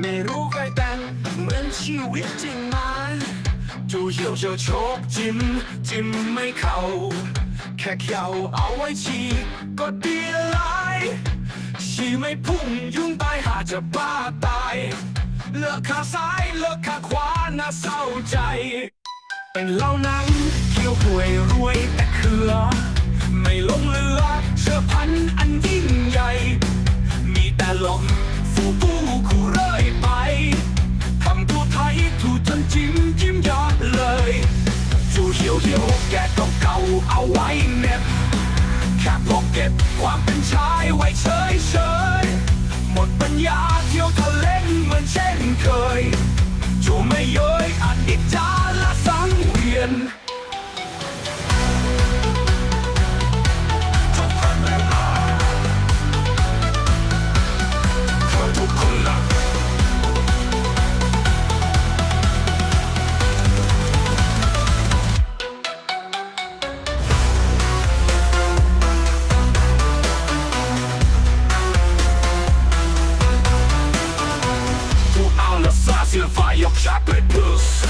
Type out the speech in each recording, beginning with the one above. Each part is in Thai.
ไม่รู้ใครแต่งเหมือนชีวิตจริงไหมจูเหี่ยวจะโชกจิ้มจิ้มไม่เข้า แค่เขียวเอาไว้ฉีกก็ดีหลายชีไม่พุ่งยุ่งตายหาจะบ้าตาย เลือกขาซ้ายเลือกขาขวาน่าเศร้าใจ เป็นเล่านังเขียวหวยรวยแต่เคือ ไม่ลงเรือเชื่อ ก็บความเป็นชายไว้เฉยเฉยหมดปัญญาเที่ยวทะเลนเหมือนเช่นเคย Shepherd Blues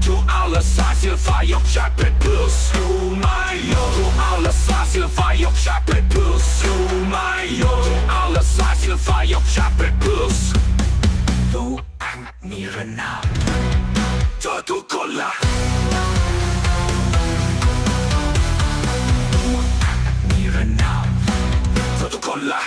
To alle Sassen Fire of Shepherd Blues To my yo. To alle Sassen Fire of Shepherd Blues To my yo. To alle Sassen Fire of Shepherd Blues Du an mir nah Todo cola Protokolla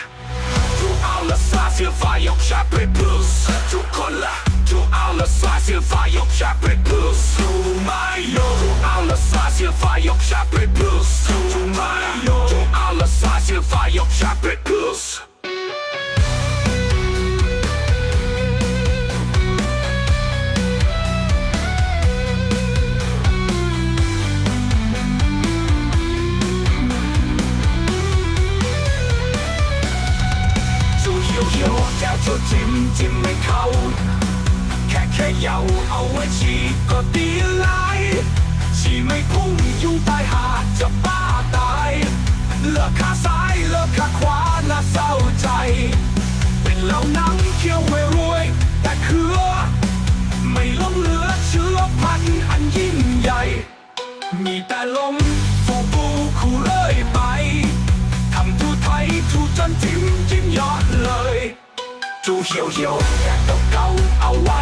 Du alle Sassen Fire of Shepherd Blues Protokolla to all the sides you fire shepherd blues to my yo to all the sides you fire shepherd blues to my yo to all the sides you fire shepherd blues You, you, down to Jim, Jim, and Cole. แค่เหยาเอาไว้ฉีกก็ดีหลายฉีไม่พุ่งยุ่งตายหาจะบ้าตายเลือกขาซ้ายเลือกขาขวาน่าเศร้าใจ เป็นเหล่านังเคี้ยวไม่รวย แต่เครือไม่หลงเหลือเชื้อพันอันยิ่งใหญ่ มีแต่ลมฟูปูคู่เรื่อยไปทำทูไทยทูจนจิ้มจิ้มยอดเลย จูเหี่ยวเหี่ยวแค่เก่าเก่าเอาไว้